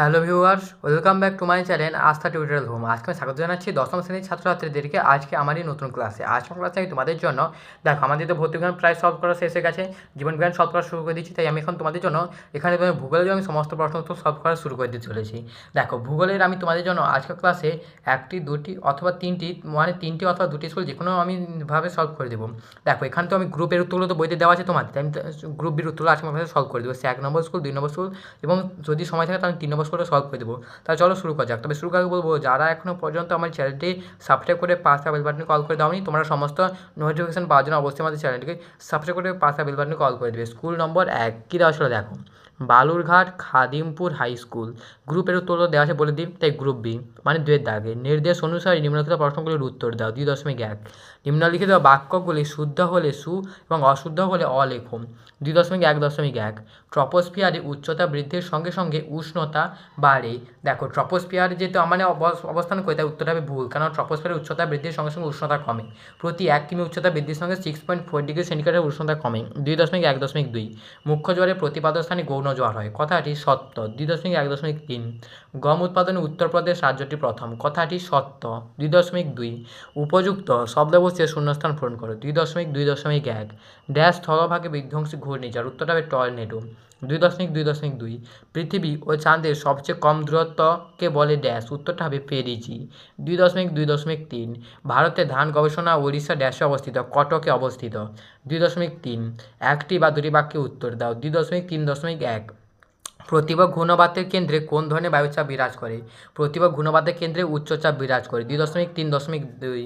Hello viewers, welcome back to my channel Astha tutorial home. আজকে আমি স্বাগত জানাচ্ছি দশম শ্রেণির ছাত্রছাত্রীদেরকে। আজকে আমারই নতুন ক্লাসে। আজকের ক্লাসে আমি তোমাদের জন্য, দেখো, আমাদের তো ভৌতিকজ্ঞান প্রায় সলভ করা শেষ হয়ে গেছে জীবনবিজ্ঞান সলভ করা শুরু করে দিচ্ছি তাই আমি এখন তোমাদের জন্য, এখানে তোমার ভূগোলের আমি সমস্ত প্রশ্ন উত্তর সলভ করা শুরু করে দিতে চলেছি। দেখো, ভূগোলের আমি তোমাদের জন্য আজকের ক্লাসে একটি, দুটি অথবা তিনটি মানে তিনটি অথবা দুটি স্কুল যে কোনো আমি ভাবে সলভ করে দেবো। দেখো, এখানে তো আমি গ্রুপের উত্তরগুলো তো বইতে দেওয়া আছে তোমাদের আমি গ্রুপ বির উত্তরগুলো আজকে সলভ করে দেবো। সে এক নম্বর স্কুল দুই নম্বর স্কুল এবং যদি সময় থাকে তাহলে তিন নম্বর স্কুলটা সলভ করে দেবো। তা চলো শুরু করা যাক। তবে শুরু করে বলব, যারা এখনও পর্যন্ত আমার চ্যানেলটি সাবস্ক্রাইব করে পাশে বেল বাটনে কল করে দাওনি, তোমরা সমস্ত নোটিফিকেশন পাওয়ার জন্য অবশ্যই আমাদের চ্যানেলটিকে সাবস্ক্রাইব করে পাশে বেল বাটনে কল করে দেবে। স্কুল নম্বর এক। কী দেওয়া ছিল দেখো। বালুরঘাট খাদিমপুর হাই স্কুল গ্রুপের উত্তর দেওয়া আছে বলে দিন, তাই গ্রুপ বি মানে দুয়ের দাগে। নির্দেশ অনুসারে নিম্নলিখিত প্রশ্নগুলির উত্তর দাও। দুই দশমিক এক। নিম্নলিখিত বাক্যগুলি শুদ্ধ হলে সু এবং অশুদ্ধ হলে অলেখ দুই দশমিক এক দশমিক এক। ট্রপোস্ফিয়ারে উচ্চতা বৃদ্ধির সঙ্গে সঙ্গে উষ্ণতা বাড়ে। দেখো, ট্রপোস্ফিয়ার যেহেতু মানে অবস- অবস্থান করে, তাই উত্তরটা হবে ভুল। কারণ ট্রপোস্ফিয়ারের উচ্চতা বৃদ্ধির সঙ্গে সঙ্গে উষ্ণতা কমে। প্রতি এক কিমি উচ্চতা বৃদ্ধির সঙ্গে সিক্স পয়েন্ট ফোর ডিগ্রি সেন্টিগ্রেডের উষ্ণতা কমে। দুই দশমিক এক, দশমিক দুই। মুখ্য জ্বরের প্রতিপাদ্য স্থানে গৌণ জোয়ার হয়। কথাটি সত্য। দুই দশমিক এক দশমিক তিন। গম উৎপাদনে উত্তরপ্রদেশ রাজ্যটি প্রথম। কথাটি সত্য। দুই দশমিক দুই। উপযুক্ত শব্দবস্তুর শূন্যস্থান পূরণ করো। দুই দশমিক দুই দশমিক এক। ড্যাশ স্থলভাগে বিধ্বংসী ঘূর্ণিঝড়। উত্তরটা হবে টর্নেডো। দুই দশমিক দুই দশমিক দুই। পৃথিবী ও চাঁদের সবচেয়ে কম দূরত্বকে বলে ড্যাশ, উত্তরটা হবে পেরিজি দুই দশমিক দুই দশমিক তিন। ভারতে ধান গবেষণা ওড়িশা ড্যাশে অবস্থিত, কটকে অবস্থিত। দুই দশমিক তিন। একটি বা দুটি বাক্যে উত্তর দাও। দুই দশমিক, তিন দশমিক এক। প্রতিভা ঘূর্ণবাতের কেন্দ্রে কোন ধরনের বায়ুচাপ বিরাজ করে? প্রতিভা ঘূর্ণবাতের কেন্দ্রে উচ্চচাপ বিরাজ করে। দুই দশমিক তিন দশমিক দুই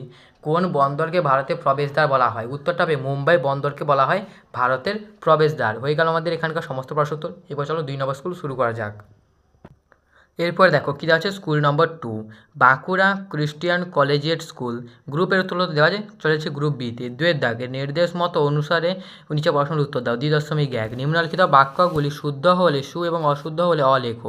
কোন বন্দরকে ভারতের প্রবেশদ্বার বলা হয়? উত্তরটা হবে মুম্বাই বন্দরকে বলা হয় ভারতের প্রবেশদ্বার। হয়ে গেল আমাদের এখানকার সমস্ত প্রশ্ন উত্তর। এবার চলো দুই নম্বর স্কুল শুরু করা যাক। এরপর দেখো, কী দেওয়া আছে? School number two Bankura Christian collegiate school গ্রুপের উত্তর দেওয়া আছে? চলেছে গ্রুপ বিতে দুয়ের দাগে নির্দেশ মতো অনুসারে নিচে প্রশ্নের উত্তর দাও। দুই দশমিক এক, নিম্নলিখিত বাক্যগুলি শুদ্ধ হলে সু এবং অশুদ্ধ হলে অলেখ।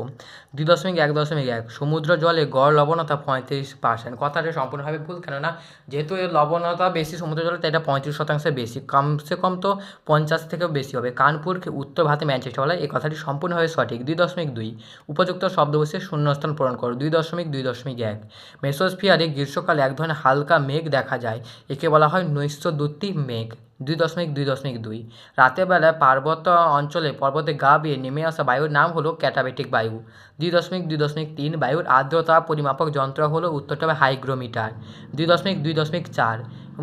দুই দশমিক এক দশমিক এক, সমুদ্র জলে গড় লবণতা পঁয়ত্রিশ পার্সেন্ট কথাটা সম্পূর্ণভাবে ভুল, কেননা যেহেতু এর লবণতা বেশি, সমুদ্র জলে, তাই এটা পঁয়ত্রিশ শতাংশের বেশি। কমসে কম তো পঞ্চাশ থেকেও বেশি হবে। কানপুরকে উত্তর ভারতে ম্যানচেস্টার বলা এই কথাটি সম্পূর্ণভাবে সঠিক। দুই দশমিক দুই, উপযুক্ত শব্দ বসে শূন্যস্থান পূরণ করো, দুই দশমিক দুই দশমিক এক। মেসোস্ফিয়ারে গ্রীষ্মকালে এক ধরনের হালকা মেঘ দেখা যায়, একে বলা হয় নৈশদূতি মেঘ, দুই দশমিক দুই দশমিক দুই। রাতের বেলায় পার্বত্য অঞ্চলে পর্বতে গা বেয়ে নেমে আসা বায়ুর নাম হলো ক্যাটাবেটিক বায়ু। দুই দশমিক দুই দশমিক তিন বায়ুর আর্দ্রতা পরিমাপক যন্ত্র হলো উত্তরটা হবে হাইগ্রোমিটার, দুই দশমিক দুই দশমিক চার।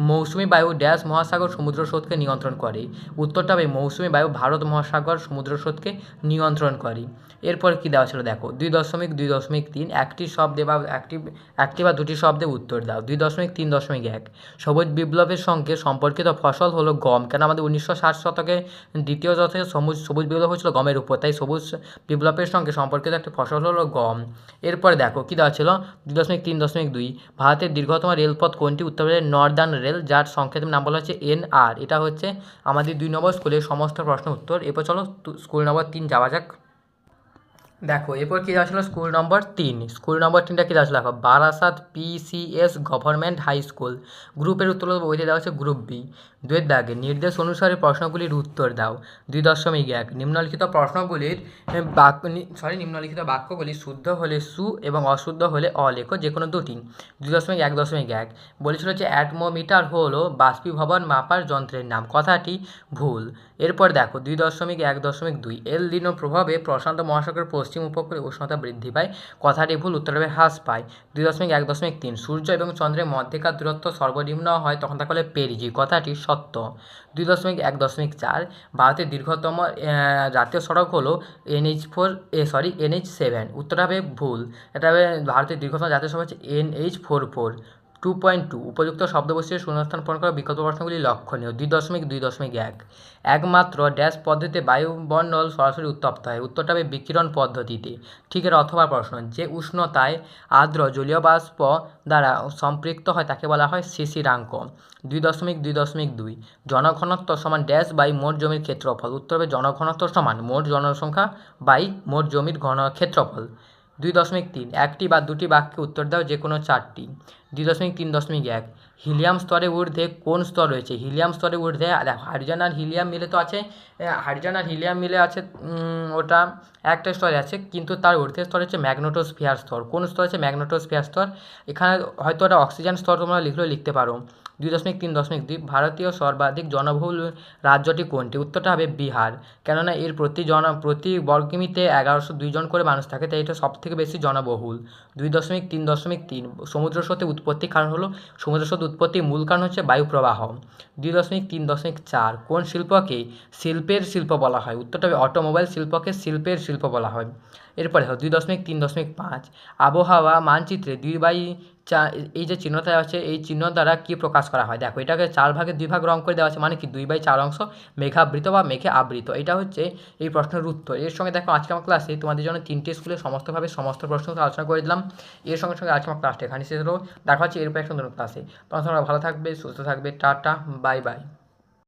মৌসুমি বায়ু ড্যাশ মহাসাগর সমুদ্র স্রোতকে নিয়ন্ত্রণ করে। উত্তরটা হবে মৌসুমি বায়ু ভারত মহাসাগর সমুদ্র স্রোতকে নিয়ন্ত্রণ করে। এরপর কী দেওয়া ছিল দেখো, দুই দশমিক দুই দশমিক তিন, একটি শব্দে বা একটি একটি বা দুটি শব্দে উত্তর দাও। দুই দশমিক তিন দশমিক এক। সবুজ বিপ্লবের সঙ্গে সম্পর্কিত ফসল হলো গম। কেন আমাদের উনিশশো ষাট শতকে দ্বিতীয় শতকে সবুজ সবুজ বিপ্লব হয়েছিল গমের উপর, তাই সবুজ বিপ্লবের সঙ্গে সম্পর্কিত একটি ফসল হলো গম। এরপরে দেখো, কী দেওয়া ছিল? দুই দশমিক তিন দশমিক দুই। ভারতের দীর্ঘতম রেলপথ কোনটি? উত্তরপ্রদেশের নর্দার্ন রেল, যার সংক্ষেপ নাম বলা হচ্ছে এন আর এটা হচ্ছে আমাদের দুই নম্বর স্কুলের সমস্ত প্রশ্ন উত্তর। এরপর চলো স্কুল নম্বর তিন যাওয়া যাক। দেখো, এরপর কী ছিল? স্কুল নম্বর তিন। স্কুল নম্বর তিনটা কী ছিল? দেখো, Barasat PCS government high school. গ্রুপের উত্তর বইতে দেওয়া হচ্ছে গ্রুপ বি। দুয়ের দাগে নির্দেশ অনুসারে প্রশ্নগুলির উত্তর দাও। দুই দশমিক এক। নিম্নলিখিত প্রশ্নগুলির বাক্য সরি নিম্নলিখিত বাক্যগুলি শুদ্ধ হলে সু এবং অশুদ্ধ হলে অলেখ যে কোনো দুটি। দুই দশমিক এক দশমিক এক। বলেছিল যে অ্যাটমোমিটার হলো বাষ্পীভবন মাপার যন্ত্রের নাম। কথাটি ভুল। এরপর দেখো, দুই দশমিক এক, দশমিক দুই। এল লিনো প্রভাবে প্রশান্ত মহাসাগরের পশ্চিম উপকূলে উষ্ণতা বৃদ্ধি পায়, কথাটি ভুল, উত্তর হবে হ্রাস পায়। দুই দশমিক এক দশমিক তিন, সূর্য এবং চন্দ্রের মধ্যেকার দূরত্ব সর্বনিম্ন হয় তখন তাকে বলে পেরিজি, কথাটি সত্য। দুই দশমিক এক দশমিক চার, ভারতের দীর্ঘতম জাতীয় সড়ক হলো এনএইচ ফোর, এ, সরি, এনএইচ সেভেন। উত্তরটা হবে ভুল। এটা হবে ভারতের দীর্ঘতম জাতীয় সড়ক হচ্ছে NH four four. Two point two উপযুক্ত শব্দবস্তুর শূন্যস্থান পূরণ করা বিকল্প প্রশ্নগুলি লক্ষণীয়, দুই দশমিক দুই দশমিক এক। একমাত্র ড্যাশ পদ্ধতিতে বায়ুমণ্ডল সরাসরি উত্তপ্ত হয়, উত্তরটা হবে বিকিরণ পদ্ধতিতে। ঠিক এর অথবা প্রশ্ন, যে উষ্ণতায় আর্দ্র জলীয় বাষ্প দ্বারা সম্পৃক্ত হয় তাকে বলা হয় শিশিরাঙ্ক দুই দশমিক দুই দশমিক দুই, জনঘনত্ব সমান ড্যাশ বাই মোট জমির ক্ষেত্রফল। উত্তর হবে জনঘনত্ব সমান মোট জনসংখ্যা বাই মোট জমির ঘন ক্ষেত্রফল দুই দশমিক তিন, একটি বা দুটি বাক্যে উত্তর দাও যে কোনো চারটি। দুই দশমিক তিন দশমিক এক, হিলিয়াম স্তরের ঊর্ধ্বে কোন স্তর রয়েছে? হিলিয়াম স্তরের ঊর্ধ্বে হাইড্রোজেন আর হিলিয়াম মিলে তো আছে হাইড্রোজেন আর হিলিয়াম মিলে আছে ওটা একটা স্তরে আছে, কিন্তু তার ঊর্ধ্বের স্তর হচ্ছে ম্যাগনেটোস্ফিয়ার স্তর। কোন স্তর হচ্ছে ম্যাগনেটোস্ফিয়ার স্তর? এখানে হয়তো ওটা অক্সিজেন স্তর তোমরা লিখলেও লিখতে পারো। দুই দশমিক তিন দশমিক দুই ভারতীয় সর্বাধিক জনবহুল রাজ্যটি কোনটি? উত্তরটা হবে বিহার। কেননা এর প্রতি জন, প্রতি বর্গ কিমিতে এগারোশো দুইজন করে মানুষ থাকে, তাই এটা সব থেকে বেশি জনবহুল। দুই দশমিক তিন দশমিক তিন সমুদ্র স্রোতে উৎপত্তির কারণ হলো, সমুদ্র স্রোত উৎপত্তির মূল কারণ হচ্ছে বায়ু প্রবাহ দুই দশমিক তিন দশমিক চার কোন শিল্পকে শিল্পের শিল্প বলা হয়? উত্তরটা হবে অটোমোবাইল শিল্পকে শিল্পের শিল্প বলা হয়। এরপরে দুই দশমিক তিন দশমিক পাঁচ। আবহাওয়া, মানচিত্রে দুই বাই চা এই যে চিহ্নটা আছে, এই চিহ্ন দ্বারা কী প্রকাশ করা হয়? দেখো, এটাকে চার ভাগে দুই ভাগ রং করে দেওয়া আছে মানে কি? দুই বাই চার অংশ মেঘাবৃত বা মেঘে আবৃত। এটা হচ্ছে এই প্রশ্নের উত্তর। এর সঙ্গে দেখো আজকে আমার ক্লাসে তোমাদের জন্য তিনটে স্কুলে সমস্তভাবে সমস্ত প্রশ্ন আলোচনা করে দিলাম। এর সঙ্গে সঙ্গে আজকে আমার ক্লাসটা এখানে শেষ হলো। দেখা হচ্ছে এরপর একটা নতুন ক্লাসে তখন তোমরা ভালো থাকবে, সুস্থ থাকবে। Tata, bye bye.